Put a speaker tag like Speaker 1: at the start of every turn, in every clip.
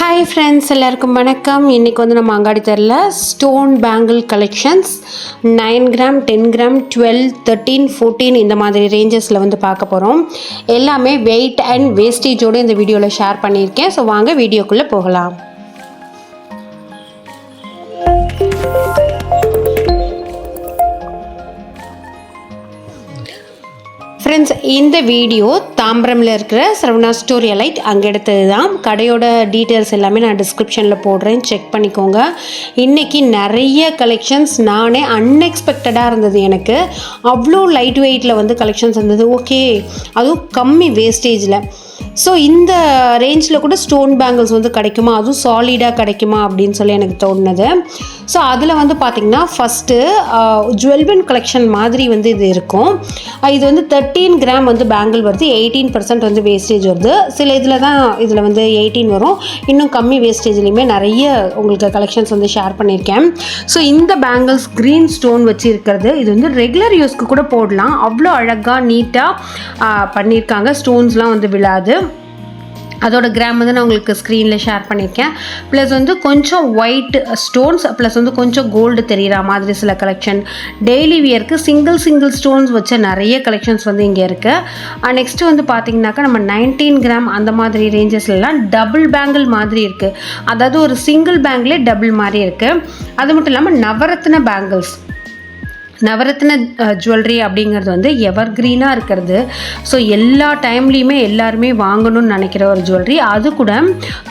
Speaker 1: Hi friends எல்லாருக்கும் வணக்கம். இன்றைக்கி வந்து நம்ம அங்காடி தெரில stone bangle collections nine gram ten gram twelve thirteen fourteen இந்த மாதிரி ரேஞ்சஸில் வந்து பார்க்க போகிறோம் எல்லாமே வெயிட் அண்ட் வேஸ்டேஜோடு இந்த வீடியோவில் ஷேர் பண்ணியிருக்கேன். ஸோ வாங்க வீடியோக்குள்ளே போகலாம். ஃப்ரெண்ட்ஸ் இந்த வீடியோ தாம்பரமில் இருக்கிற சரவணா ஸ்டோரி லைட் அங்கே எடுத்தது தான் கடையோட டீட்டெயில்ஸ் எல்லாமே நான் டிஸ்கிரிப்ஷனில் போடுறேன். செக் பண்ணிக்கோங்க. இன்றைக்கி நிறைய கலெக்ஷன்ஸ் நானே அன்எக்ஸ்பெக்டடாக இருந்தது எனக்கு. அவ்வளோ லைட் வெயிட்டில் வந்து கலெக்ஷன்ஸ் இருந்தது. ஓகே அதுவும் கம்மி வேஸ்டேஜில் ஸோ இந்த ரேஞ்சில் கூட ஸ்டோன் பேங்கிள்ஸ் வந்து கிடைக்குமா? அதுவும் சாலிடாக கிடைக்குமா அப்படின்னு சொல்லி எனக்கு தோணுது. ஸோ அதில் வந்து பார்த்திங்கன்னா ஃபஸ்ட்டு ஜுவல்வன் கலெக்ஷன் மாதிரி வந்து இது இருக்கும். இது வந்து தேர்ட்டீன் கிராம் வந்து பேங்கிள் வருது. எயிட்டீன் பர்சன்ட் வந்து வேஸ்டேஜ் வருது. சில இதில் தான் இதில் வந்து எயிட்டீன் வரும். இன்னும் கம்மி வேஸ்டேஜ்லேயுமே நிறைய உங்களுக்கு கலெக்ஷன்ஸ் வந்து ஷேர் பண்ணியிருக்கேன். ஸோ இந்த பேங்கிள்ஸ் க்ரீன் ஸ்டோன் வச்சு இருக்கிறது இது வந்து ரெகுலர் யூஸ்க்கு கூட போடலாம். அவ்வளோ அழகாக நீட்டாக பண்ணியிருக்காங்க. ஸ்டோன்ஸ்லாம் வந்து விழாது. அதோட கிராம் வந்து நான் உங்களுக்கு ஸ்க்ரீனில் ஷேர் பண்ணியிருக்கேன் ப்ளஸ் வந்து கொஞ்சம் ஒயிட் ஸ்டோன்ஸ் ப்ளஸ் வந்து கொஞ்சம் கோல்டு தெரிகிற மாதிரி சில கலெக்ஷன் டெய்லி வியருக்கு சிங்கிள் சிங்கிள் ஸ்டோன்ஸ் வச்ச நிறைய கலெக்ஷன்ஸ் வந்து இங்கே இருக்குது நெக்ஸ்ட்டு வந்து பார்த்திங்கனாக்கா நம்ம நைன்டீன் கிராம் அந்த மாதிரி ரேஞ்சஸ்லாம் டபுள் பேங்கிள் மாதிரி இருக்குது அதாவது ஒரு சிங்கிள் பேங்கிலே டபுள் மாதிரி இருக்குது அது மட்டும் இல்லாமல் நவரத்ன பேங்கிள்ஸ் நவரத்ன ஜுவல்லரி அப்படிங்கிறது வந்து எவர் க்ரீனாக இருக்கிறது. ஸோ எல்லா டைம்லேயுமே எல்லாருமே வாங்கணும்னு நினைக்கிற ஒரு ஜுவல்லரி அது கூட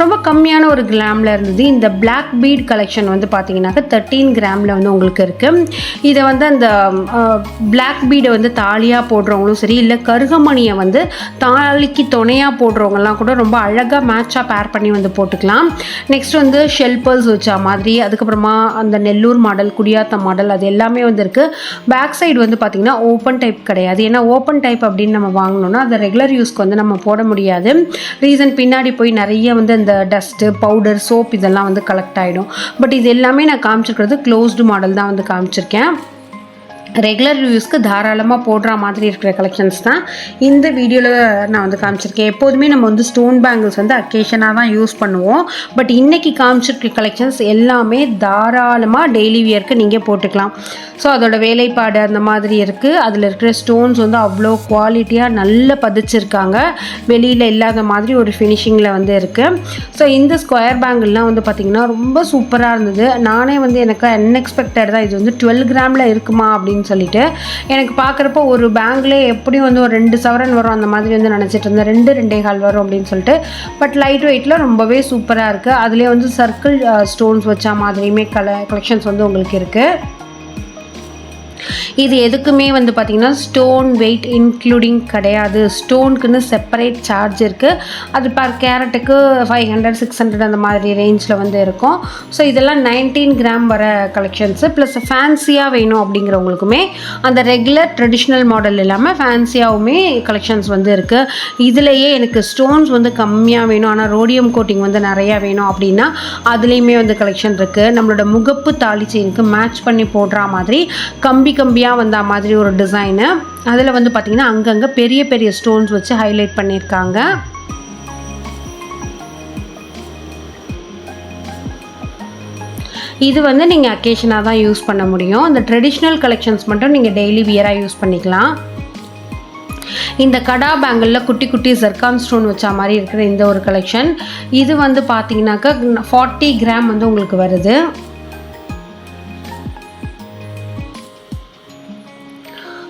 Speaker 1: ரொம்ப கம்மியான ஒரு கிராமில் இருந்தது. இந்த பிளாக் பீட் கலெக்ஷன் வந்து பார்த்தீங்கன்னாக்கா தேர்ட்டீன் கிராமில் வந்து உங்களுக்கு இருக்குது இதை வந்து அந்த பிளாக் பீடை வந்து தாலியாக போடுறவங்களும் சரி இல்லை கருகமணியை வந்து தாலிக்கு துணையாக போடுறவங்கலாம் கூட ரொம்ப அழகாக மேட்சாக பேர் பண்ணி வந்து போட்டுக்கலாம். நெக்ஸ்ட் வந்து ஷெல்பர்ஸ் வச்சா மாதிரி அதுக்கப்புறமா அந்த நெல்லூர் மாடல் குடியாத்தம் மாடல் அது எல்லாமே வந்து இருக்குது பேக் சைடு வந்து பார்த்திங்கன்னா ஓப்பன் டைப் கிடையாது. ஏன்னா ஓப்பன் டைப் அப்படின்னு நம்ம வாங்கினோன்னா அதை ரெகுலர் யூஸ்க்கு வந்து நம்ம போட முடியாது. ரீசன் பின்னாடி போய் நிறைய வந்து இந்த டஸ்ட்டு பவுடர் சோப் இதெல்லாம் வந்து கலெக்ட் ஆகிடும் பட் இது எல்லாமே நான் காமிச்சிருக்கிறது க்ளோஸ்டு மாடல் தான் வந்து காமிச்சிருக்கேன். ரெகுலர் யூஸ்க்கு தாராளமாக போடுற மாதிரி இருக்கிற கலெக்ஷன்ஸ் தான். இந்த வீடியோவில் நான் வந்து காமிச்சிருக்கேன். எப்போதுமே நம்ம வந்து ஸ்டோன் பேங்கிள்ஸ் வந்து அக்கேஷனாக தான் யூஸ் பண்ணுவோம். பட் இன்றைக்கி காமிச்சிருக்க கலெக்ஷன்ஸ் எல்லாமே தாராளமாக டெய்லி வியர்க்கு நீங்கள் போட்டுக்கலாம். ஸோ அதோட வேலைப்பாடு அந்த மாதிரி இருக்குது அதில் இருக்கிற ஸ்டோன்ஸ் வந்து அவ்வளோ குவாலிட்டியாக நல்ல பதிச்சிருக்காங்க. வெளியில் இல்லாத மாதிரி ஒரு ஃபினிஷிங்கில் வந்து இருக்குது ஸோ இந்த ஸ்கொயர் பேங்கிள்லாம் வந்து பார்த்திங்கன்னா ரொம்ப சூப்பராக இருந்தது. நானே வந்து எனக்கு அன்எக்ஸ்பெக்டட் தான் இது வந்து டுவெல் கிராமில் இருக்குமா அப்படின்னு சொல்லிட்டு எனக்கு பார்க்குறப்போ ஒரு பேங்க்லேயே எப்படியும் வந்து ஒரு ரெண்டு சவரன் வரும் அந்த மாதிரி வந்து நினச்சிட்டு இருந்தேன். ரெண்டு ரெண்டே கால் வரும் அப்படின்னு சொல்லிட்டு. பட் லைட் வெயிட்டில் ரொம்பவே சூப்பராக இருக்குது அதுலேயே வந்து சர்க்கிள் ஸ்டோன்ஸ் வச்சா மாதிரியுமே கல கலெக்ஷன்ஸ் வந்து உங்களுக்கு இருக்குது இது எதுக்குமே வந்து பார்த்திங்கன்னா ஸ்டோன் வெயிட் இன்க்ளூடிங் கிடையாது. ஸ்டோனுக்குன்னு செப்பரேட் சார்ஜ் இருக்குது அது பர் கேரட்டுக்கு ஃபைவ் ஹண்ட்ரட் சிக்ஸ் ஹண்ட்ரட் அந்த மாதிரி ரேஞ்சில் வந்து இருக்கும். ஸோ இதெல்லாம் நைன்டீன் கிராம் வர கலெக்ஷன்ஸு ப்ளஸ் ஃபேன்சியாக வேணும் அப்படிங்கிறவங்களுக்குமே அந்த ரெகுலர் ட்ரெடிஷ்னல் மாடல் இல்லாமல் ஃபேன்சியாகவுமே கலெக்ஷன்ஸ் வந்து இருக்குது இதுலேயே எனக்கு ஸ்டோன்ஸ் வந்து கம்மியாக வேணும். ஆனால் ரோடியம் கோட்டிங் வந்து நிறையா வேணும் அப்படின்னா அதுலேயுமே வந்து கலெக்ஷன் இருக்குது நம்மளோட முகப்பு தாலி செயினுக்கு மேட்ச் பண்ணி போடுற மாதிரி கம்பி கம்பியாக வந்த மாதிரி ஒரு டிசைனு அதில் வந்து பார்த்திங்கன்னா அங்கங்கே பெரிய பெரிய ஸ்டோன்ஸ் வச்சு ஹைலைட் பண்ணியிருக்காங்க இது வந்து நீங்கள் அக்கேஷனாக தான் யூஸ் பண்ண முடியும். இந்த ட்ரெடிஷ்னல் கலெக்ஷன்ஸ் மட்டும் நீங்கள் டெய்லி வியராக யூஸ் பண்ணிக்கலாம். இந்த கடா பேங்கிளில் குட்டி குட்டி ஜர்கான் ஸ்டோன் வச்ச மாதிரி இருக்கிற இந்த ஒரு கலெக்ஷன் இது வந்து பார்த்தீங்கன்னாக்கா ஃபார்ட்டி கிராம் வந்து உங்களுக்கு வருது.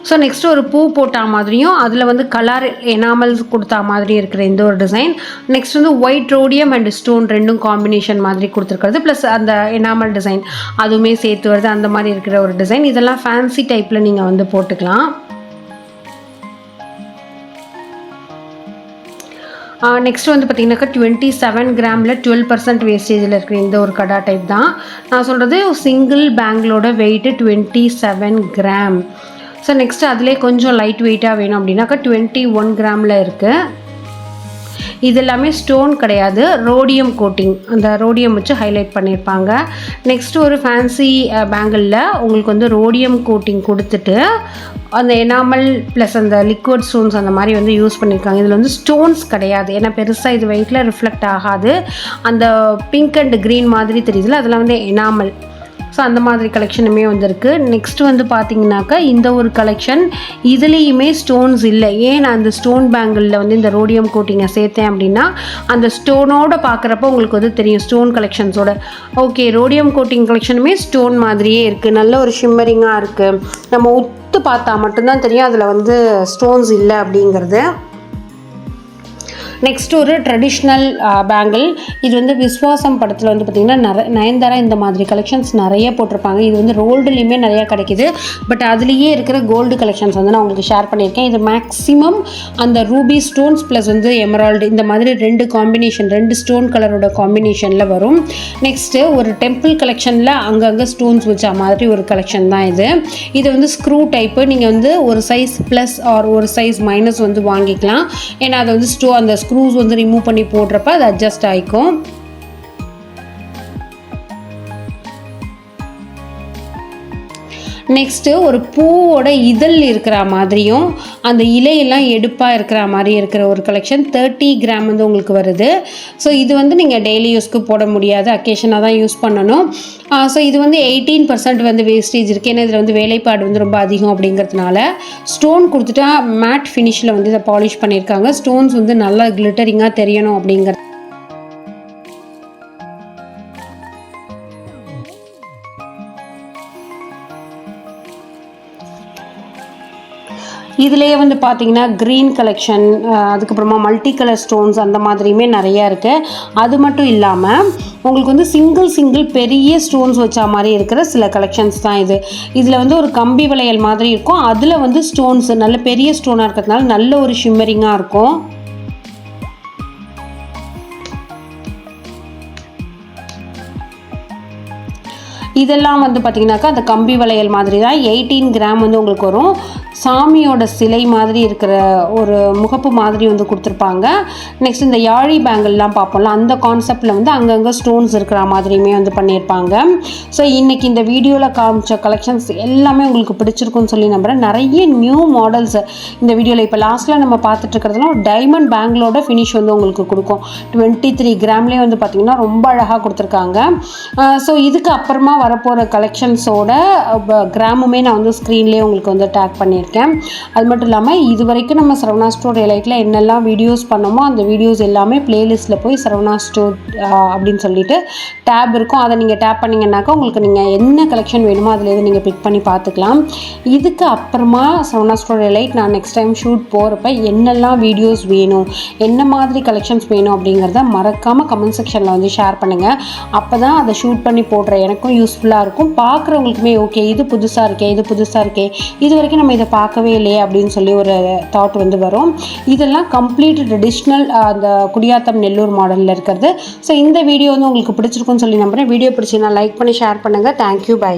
Speaker 1: ஸோ நெக்ஸ்ட் ஒரு பூ போட்ட மாதிரியும் அதில் வந்து கலர் எனாமல்ஸ் கொடுத்தா மாதிரி இருக்கிற இந்த ஒரு டிசைன் நெக்ஸ்ட் வந்து ஒயிட் ரோடியம் அண்ட் ஸ்டோன் ரெண்டும் காம்பினேஷன் மாதிரி கொடுத்துருக்கிறது ப்ளஸ் அந்த எனாமல் டிசைன் அதுவுமே சேர்த்து வருது அந்த மாதிரி இருக்கிற ஒரு டிசைன் இதெல்லாம் ஃபேன்சி டைப்பில் நீங்கள் வந்து போட்டுக்கலாம். நெக்ஸ்ட் வந்து பார்த்தீங்கன்னாக்கா டுவெண்ட்டி செவன் கிராமில் டுவெல் பர்சன்ட் வேஸ்டேஜில் இருக்கிற இந்த ஒரு கடா டைப் தான். நான் சொல்கிறது single பேங்கிலோட weight twenty seven gram so next அதிலே கொஞ்சம் லைட் வெயிட்டாக வேணும் அப்படின்னாக்கா டுவெண்ட்டி ஒன் கிராமில் இருக்குது இது எல்லாமே ஸ்டோன் கிடையாது ரோடியம் கோட்டிங் அந்த ரோடியம் வச்சு ஹைலைட் பண்ணியிருப்பாங்க. நெக்ஸ்ட் ஒரு ஃபேன்சி பேங்கிளில் உங்களுக்கு வந்து ரோடியம் கோட்டிங் கொடுத்துட்டு அந்த எனாமல் ப்ளஸ் அந்த லிக்விட் ஸ்டோன்ஸ் அந்த மாதிரி வந்து யூஸ் பண்ணியிருக்காங்க. இதில் வந்து ஸ்டோன்ஸ் கிடையாது. ஏன்னா பெருசாக இது வெயிட்டில் ரிஃப்ளெக்ட் ஆகாது. அந்த பிங்க் அண்ட் க்ரீன் மாதிரி தெரியுதுல அதெல்லாம் வந்து எனாமல் ஸோ அந்த மாதிரி கலெக்ஷனுமே வந்திருக்கு. நெக்ஸ்ட் வந்து பார்த்தீங்கன்னாக்கா இந்த ஒரு கலெக்ஷன் இதுலேயுமே ஸ்டோன்ஸ் இல்லை. ஏன் நான் அந்த ஸ்டோன் பேங்கிளில் வந்து இந்த ரோடியம் கோட்டிங்கை சேர்த்தேன் அப்படின்னா அந்த ஸ்டோனோட பார்க்குறப்ப உங்களுக்கு வந்து தெரியும் ஸ்டோன் கலெக்ஷன்ஸோட ஓகே ரோடியம் கோட்டிங் கலெக்ஷனுமே ஸ்டோன் மாதிரியே இருக்குது நல்ல ஒரு ஷிம்மரிங்காக இருக்குது நம்ம உத்து பார்த்தா மட்டும்தான் தெரியும் அதில் வந்து ஸ்டோன்ஸ் இல்லை அப்படிங்கிறது. நெக்ஸ்ட் ஒரு ட்ரெடிஷ்னல் பேங்கிள் uh, இது வந்து விஸ்வாசம் படத்தில் வந்து பார்த்திங்கன்னா நிறைய நயன்தாரா இந்த மாதிரி கலெக்ஷன்ஸ் நிறைய போட்டிருப்பாங்க. இது வந்து ரோல்டுலேயுமே நிறையா கிடைக்கிது. பட் அதுலேயே இருக்கிற கோல்டு கலெக்ஷன்ஸ் வந்து நான் உங்களுக்கு ஷேர் பண்ணியிருக்கேன். இது மேக்ஸிமம் அந்த ரூபி ஸ்டோன்ஸ் ப்ளஸ் வந்து எமரால்டு இந்த மாதிரி ரெண்டு காம்பினேஷன் ரெண்டு ஸ்டோன் கலரோட காம்பினேஷனில் வரும். நெக்ஸ்ட்டு ஒரு டெம்பிள் கலெக்ஷனில் அங்கங்கே ஸ்டோன்ஸ் வச்ச மாதிரி ஒரு கலெக்ஷன் தான் இது. இது வந்து ஸ்க்ரூ டைப்பு நீங்கள் வந்து ஒரு சைஸ் ப்ளஸ் ஆர் ஒரு சைஸ் மைனஸ் வந்து வாங்கிக்கலாம். ஏன்னா அதை வந்து ஸ்டோ அந்த ஸ்க்ரூஸ் வந்து ரிமூவ் பண்ணி போடுறப்ப அது அட்ஜஸ்ட் ஆகிக்கும் நெக்ஸ்ட்டு ஒரு பூவோட இதழ் இருக்கிற மாதிரியும் அந்த இலையெல்லாம் எடுப்பாக இருக்கிற மாதிரி இருக்கிற ஒரு கலெக்ஷன் தேர்ட்டி கிராம் வந்து உங்களுக்கு வருது. ஸோ இது வந்து நீங்கள் டெய்லி யூஸ்க்கு போட முடியாது. அக்கேஷனாக தான் யூஸ் பண்ணணும். ஸோ இது வந்து எயிட்டீன் பர்சன்ட் வந்து வேஸ்டேஜ் இருக்குது ஏன்னா இதில் வந்து வேலைப்பாடு வந்து ரொம்ப அதிகம் அப்படிங்கிறதுனால ஸ்டோன் கொடுத்துட்டா மேட் ஃபினிஷில் வந்து இதை பாலிஷ் பண்ணியிருக்காங்க. ஸ்டோன்ஸ் வந்து நல்லா கிளிட்டரிங்காக தெரியணும் அப்படிங்கிறது இதுலேயே வந்து பார்த்தீங்கன்னா க்ரீன் கலெக்ஷன் அதுக்கப்புறமா மல்டி கலர் ஸ்டோன்ஸ் அந்த மாதிரியுமே நிறையா இருக்குது அது மட்டும் இல்லாமல் உங்களுக்கு வந்து சிங்கிள் சிங்கிள் பெரிய ஸ்டோன்ஸ் வச்சா மாதிரி இருக்கிற சில கலெக்ஷன்ஸ் தான் இது. இதில் வந்து ஒரு கம்பி வளையல் மாதிரி இருக்கும். அதில் வந்து ஸ்டோன்ஸ் நல்ல பெரிய ஸ்டோனாக இருக்கிறதுனால நல்ல ஒரு ஷிம்மரிங்காக இருக்கும். இதெல்லாம் வந்து பார்த்திங்கனாக்கா அந்த கம்பி வளையல் மாதிரி தான் எயிட்டீன் கிராம் வந்து உங்களுக்கு வரும். சாமியோட சிலை மாதிரி இருக்கிற ஒரு முகப்பு மாதிரி வந்து கொடுத்துருப்பாங்க. நெக்ஸ்ட் இந்த யாழி பேங்கிள்லாம் பார்ப்போம்ல அந்த கான்செப்டில் வந்து அங்கங்கே ஸ்டோன்ஸ் இருக்கிற மாதிரியுமே வந்து பண்ணியிருப்பாங்க. ஸோ இன்றைக்கி இந்த வீடியோவில் காமிச்ச கலெக்ஷன்ஸ் எல்லாமே உங்களுக்கு பிடிச்சிருக்குன்னு சொல்லி நம்புகிறேன் நிறைய நியூ மாடல்ஸ் இந்த வீடியோவில் இப்போ லாஸ்ட்டில் நம்ம பார்த்துட்டு இருக்கிறதுலாம் டைமண்ட் பேங்கிளோட ஃபினிஷ் வந்து உங்களுக்கு கொடுக்கும். டுவெண்ட்டி த்ரீ கிராம்லேயே வந்து பார்த்திங்கன்னா ரொம்ப அழகாக கொடுத்துருக்காங்க. ஸோ இதுக்கு அப்புறமா வரப்போகிற கலெக்ஷன்ஸோட கிராமுமே நான் வந்து ஸ்க்ரீன்லேயே உங்களுக்கு வந்து டேக் பண்ணியிருக்கேன். அது மட்டும் இல்லாமல் இது வரைக்கும் நம்ம சரவணா ஸ்டோர் லைட்டில் என்னெல்லாம் வீடியோஸ் பண்ணோமோ அந்த வீடியோஸ் எல்லாமே பிளேலிஸ்ட்டில் போய் சரவணா ஸ்டோர் அப்படின்னு சொல்லிட்டு டேப் இருக்கும். அதை நீங்கள் டேப் பண்ணிங்கன்னாக்கா உங்களுக்கு நீங்கள் என்ன கலெக்ஷன் வேணுமோ அதுலேருந்து நீங்கள் பிக் பண்ணி பார்த்துக்கலாம். இதுக்கு அப்புறமா சரவணா ஸ்டோர் லைட் நான் நெக்ஸ்ட் டைம் ஷூட் போகிறப்ப என்னெல்லாம் வீடியோஸ் வேணும் என்ன மாதிரி கலெக்ஷன்ஸ் வேணும் அப்படிங்கிறத மறக்காமல் கமெண்ட் செக்ஷனில் வந்து ஷேர் பண்ணுங்கள் அப்போ தான் அதை ஷூட் பண்ணி போடுற எனக்கும் யூஸ் யூஸ்ஃபுல்லாக இருக்கும். பார்க்குறவங்களுக்குமே ஓகே இது புதுசாக இருக்கே இது புதுசாக இருக்கே இது வரைக்கும் நம்ம இதை பார்க்கவே இல்லையே அப்படின்னு சொல்லி ஒரு தாட் வந்து வரும். இதெல்லாம் கம்ப்ளீட் ட்ரெடிஷ்னல் அந்த குடியாத்தம் நெல்லூர் மாடலில் இருக்கிறது. ஸோ இந்த வீடியோ வந்து உங்களுக்கு பிடிச்சிருக்குன்னு சொல்லி நம்புகிறேன் வீடியோ பிடிச்சிங்கன்னா லைக் பண்ணி ஷேர் பண்ணுங்கள் தேங்க்யூ பை